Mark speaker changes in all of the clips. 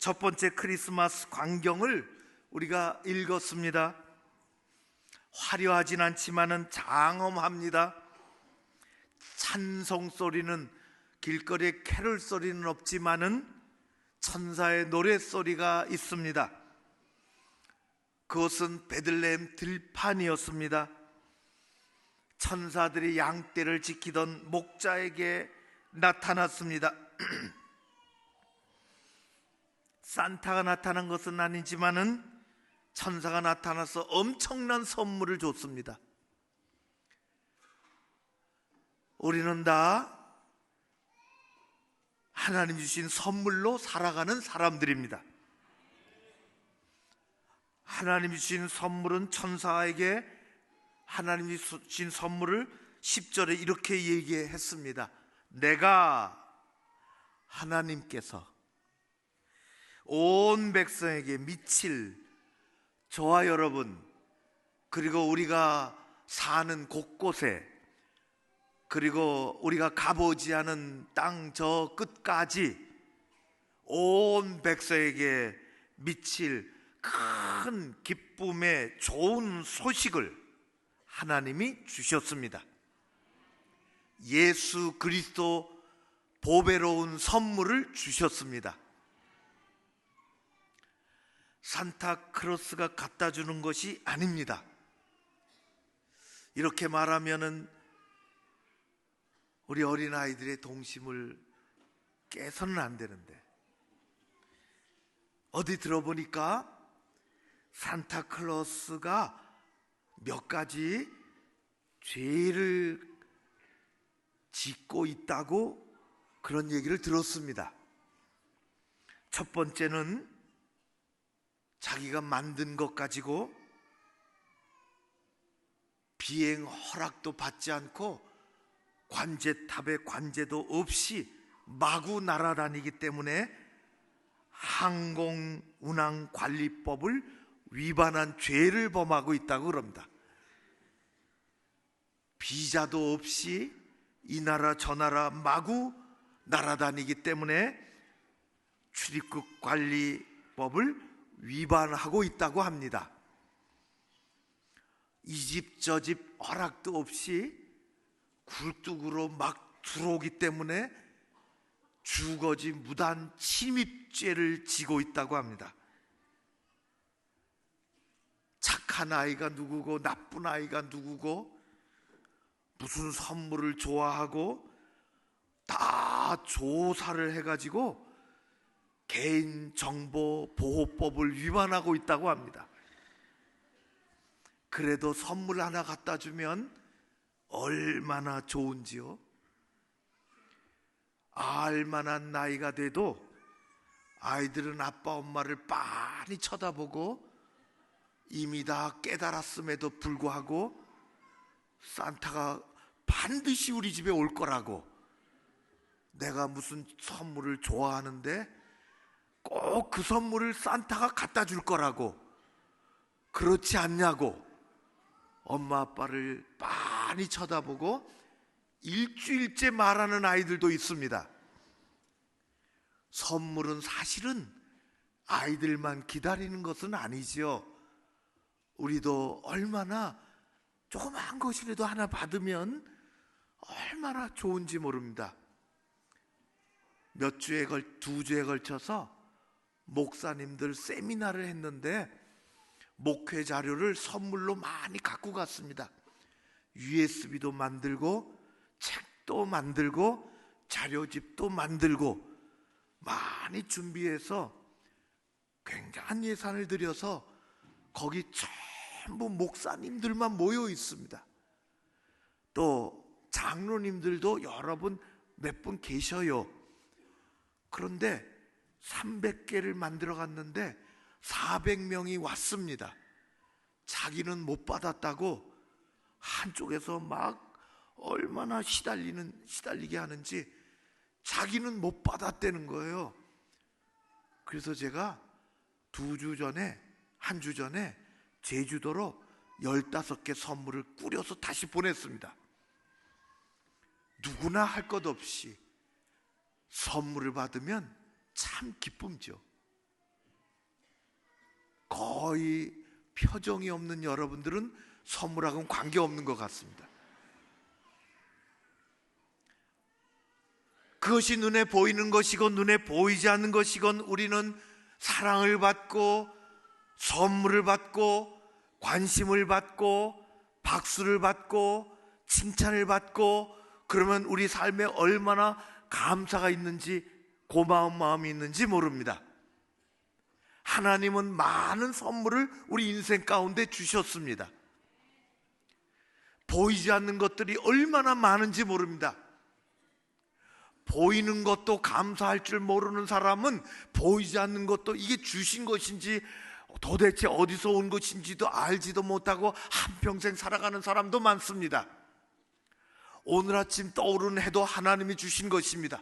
Speaker 1: 첫 번째 크리스마스 광경을 우리가 읽었습니다. 화려하진 않지만은 장엄합니다. 찬송 소리는 길거리에 캐롤 소리는 없지만은 천사의 노래 소리가 있습니다. 그것은 베들레헴 들판이었습니다. 천사들이 양떼를 지키던 목자에게 나타났습니다. 산타가 나타난 것은 아니지만은 천사가 나타나서 엄청난 선물을 줬습니다. 우리는 다 하나님 주신 선물로 살아가는 사람들입니다. 하나님 주신 선물은 천사에게 하나님 주신 선물을 10절에 이렇게 얘기했습니다. 내가 하나님께서 온 백성에게 미칠 저와 여러분 그리고 우리가 사는 곳곳에 그리고 우리가 가보지 않은 땅 저 끝까지 온 백성에게 미칠 큰 기쁨의 좋은 소식을 하나님이 주셨습니다. 예수 그리스도 보배로운 선물을 주셨습니다. 산타크로스가 갖다 주는 것이 아닙니다. 이렇게 말하면은 우리 어린아이들의 동심을 깨서는 안 되는데 어디 들어보니까 산타클로스가 몇 가지 죄를 짓고 있다고 그런 얘기를 들었습니다. 첫 번째는 자기가 만든 것 가지고 비행 허락도 받지 않고 관제탑에 관제도 없이 마구 날아다니기 때문에 항공 운항 관리법을 위반한 죄를 범하고 있다고 그럽니다. 비자도 없이 이 나라 저 나라 마구 날아다니기 때문에 출입국 관리법을 위반하고 있다고 합니다. 이 집 저 집 허락도 없이 굴뚝으로 막 들어오기 때문에 주거지 무단 침입죄를 지고 있다고 합니다. 착한 아이가 누구고 나쁜 아이가 누구고 무슨 선물을 좋아하고 다 조사를 해가지고 개인정보보호법을 위반하고 있다고 합니다. 그래도 선물 하나 갖다 주면 얼마나 좋은지요? 알만한 나이가 돼도 아이들은 아빠 엄마를 빤히 쳐다보고 이미 다 깨달았음에도 불구하고 산타가 반드시 우리 집에 올 거라고 내가 무슨 선물을 좋아하는데 꼭 그 선물을 산타가 갖다 줄 거라고 그렇지 않냐고 엄마 아빠를 빤히 쳐다보고 일주일째 말하는 아이들도 있습니다. 선물은 사실은 아이들만 기다리는 것은 아니지요. 우리도 얼마나 조그마한 것이라도 하나 받으면 얼마나 좋은지 모릅니다. 몇 주에 걸, 두 주에 걸쳐서 목사님들 세미나를 했는데 목회 자료를 선물로 많이 갖고 갔습니다. USB도 만들고 책도 만들고 자료집도 만들고 많이 준비해서 굉장한 예산을 들여서 거기 전부 목사님들만 모여 있습니다. 또 장로님들도 여러 분 몇 분 계셔요. 그런데 300개를 만들어 갔는데 400명이 왔습니다. 자기는 못 받았다고 한쪽에서 막 얼마나 시달리는 시달리게 하는지 자기는 못 받았다는 거예요. 그래서 제가 두 주 전에 한 주 전에 제주도로 15개 선물을 꾸려서 다시 보냈습니다. 누구나 할 것 없이 선물을 받으면 참 기쁨죠. 거의 표정이 없는 여러분들은 선물하고는 관계없는 것 같습니다. 그것이 눈에 보이는 것이건 눈에 보이지 않는 것이건 우리는 사랑을 받고 선물을 받고 관심을 받고 박수를 받고 칭찬을 받고 그러면 우리 삶에 얼마나 감사가 있는지 고마운 마음이 있는지 모릅니다. 하나님은 많은 선물을 우리 인생 가운데 주셨습니다. 보이지 않는 것들이 얼마나 많은지 모릅니다. 보이는 것도 감사할 줄 모르는 사람은 보이지 않는 것도 이게 주신 것인지 도대체 어디서 온 것인지도 알지도 못하고 한평생 살아가는 사람도 많습니다. 오늘 아침 떠오르는 해도 하나님이 주신 것입니다.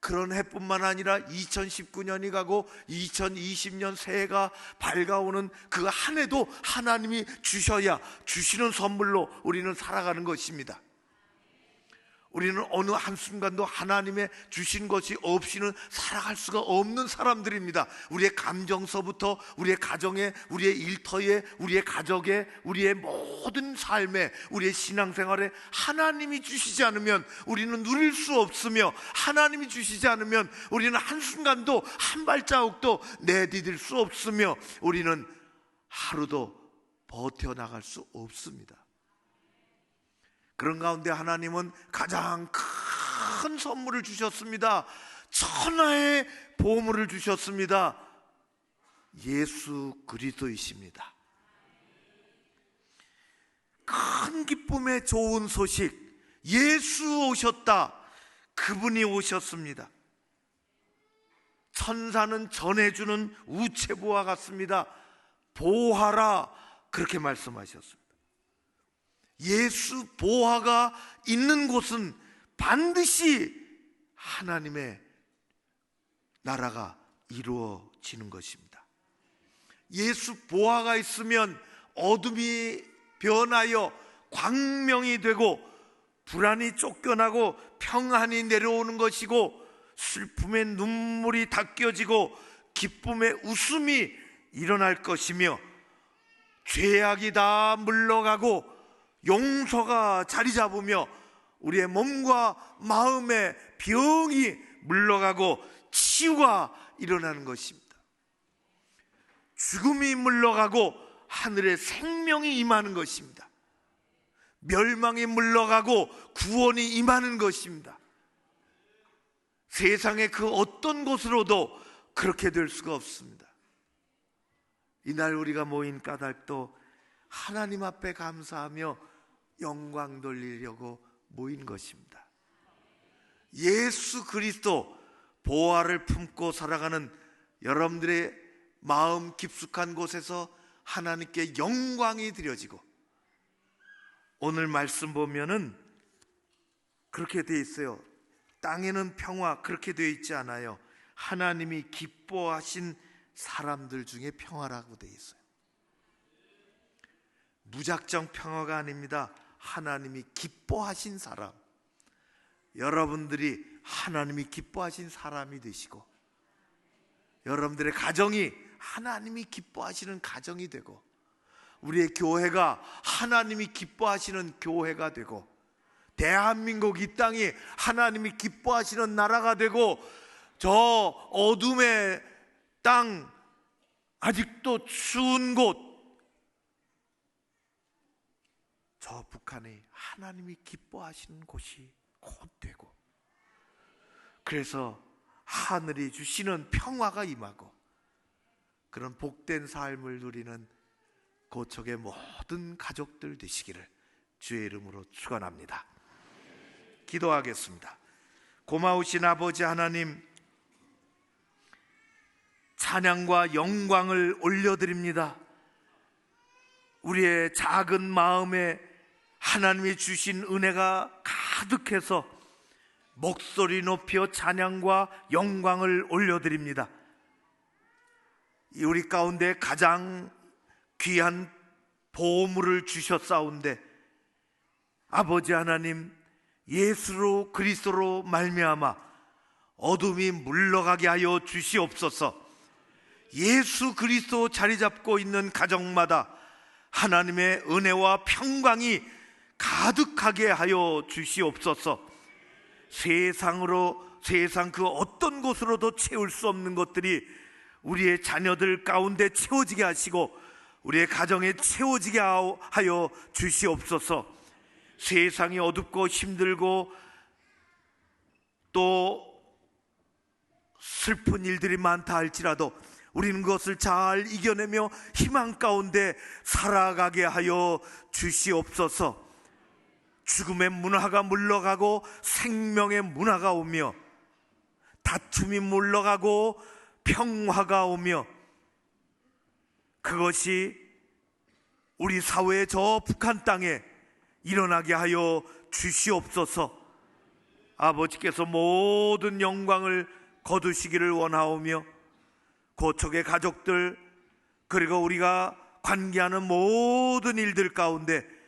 Speaker 1: 그런 해뿐만 아니라 2019년이 가고 2020년 새해가 밝아오는 그 한 해도 하나님이 주셔야 주시는 선물로 우리는 살아가는 것입니다. 우리는 어느 한순간도 하나님의 주신 것이 없이는 살아갈 수가 없는 사람들입니다. 우리의 감정서부터 우리의 가정에, 우리의 일터에, 우리의 가족에, 우리의 모든 삶에, 우리의 신앙생활에 하나님이 주시지 않으면 우리는 누릴 수 없으며 하나님이 주시지 않으면 우리는 한순간도 한 발자국도 내디딜 수 없으며 우리는 하루도 버텨나갈 수 없습니다. 그런 가운데 하나님은 가장 큰 선물을 주셨습니다. 천하의 보물을 주셨습니다. 예수 그리스도이십니다. 큰 기쁨의 좋은 소식, 예수 오셨다. 그분이 오셨습니다. 천사는 전해주는 우체부와 같습니다. 보하라. 그렇게 말씀하셨습니다. 예수 보화가 있는 곳은 반드시 하나님의 나라가 이루어지는 것입니다. 예수 보화가 있으면 어둠이 변하여 광명이 되고 불안이 쫓겨나고 평안이 내려오는 것이고 슬픔의 눈물이 닦여지고 기쁨의 웃음이 일어날 것이며 죄악이 다 물러가고 용서가 자리 잡으며 우리의 몸과 마음의 병이 물러가고 치유가 일어나는 것입니다. 죽음이 물러가고 하늘의 생명이 임하는 것입니다. 멸망이 물러가고 구원이 임하는 것입니다. 세상의 그 어떤 곳으로도 그렇게 될 수가 없습니다. 이날 우리가 모인 까닭도 하나님 앞에 감사하며 영광 돌리려고 모인 것입니다. 예수 그리스도 보화를 품고 살아가는 여러분들의 마음 깊숙한 곳에서 하나님께 영광이 드려지고 오늘 말씀 보면은 그렇게 돼 있어요. 땅에는 평화 그렇게 되어 있지 않아요. 하나님이 기뻐하신 사람들 중에 평화라고 되어 있어요. 무작정 평화가 아닙니다. 하나님이 기뻐하신 사람. 여러분들이 하나님이 기뻐하신 사람이 되시고 여러분들의 가정이 하나님이 기뻐하시는 가정이 되고 우리의 교회가 하나님이 기뻐하시는 교회가 되고 대한민국 이 땅이 하나님이 기뻐하시는 나라가 되고 저 어둠의 땅 아직도 추운 곳 저 북한이 하나님이 기뻐하시는 곳이 곧 되고 그래서 하늘이 주시는 평화가 임하고 그런 복된 삶을 누리는 고척의 모든 가족들 되시기를 주의 이름으로 축원합니다. 기도하겠습니다. 고마우신 아버지 하나님 찬양과 영광을 올려드립니다. 우리의 작은 마음에 하나님이 주신 은혜가 가득해서 목소리 높여 찬양과 영광을 올려드립니다. 우리 가운데 가장 귀한 보물을 주셨사온데 아버지 하나님 예수로 그리스도로 말미암아 어둠이 물러가게 하여 주시옵소서. 예수 그리스도 자리 잡고 있는 가정마다 하나님의 은혜와 평강이 가득하게 하여 주시옵소서. 세상으로 세상 그 어떤 곳으로도 채울 수 없는 것들이 우리의 자녀들 가운데 채워지게 하시고 우리의 가정에 채워지게 하여 주시옵소서. 세상이 어둡고 힘들고 또 슬픈 일들이 많다 할지라도 우리는 그것을 잘 이겨내며 희망 가운데 살아가게 하여 주시옵소서. 죽음의 문화가 물러가고 생명의 문화가 오며 다툼이 물러가고 평화가 오며 그것이 우리 사회의 저 북한 땅에 일어나게 하여 주시옵소서. 아버지께서 모든 영광을 거두시기를 원하오며 고척의 가족들 그리고 우리가 관계하는 모든 일들 가운데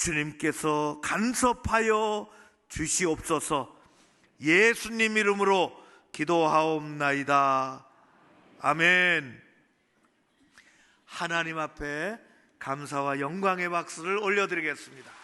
Speaker 1: 주님께서 간섭하여 주시옵소서 예수님 이름으로 기도하옵나이다. 아멘. 하나님 앞에 감사와 영광의 박수를 올려드리겠습니다.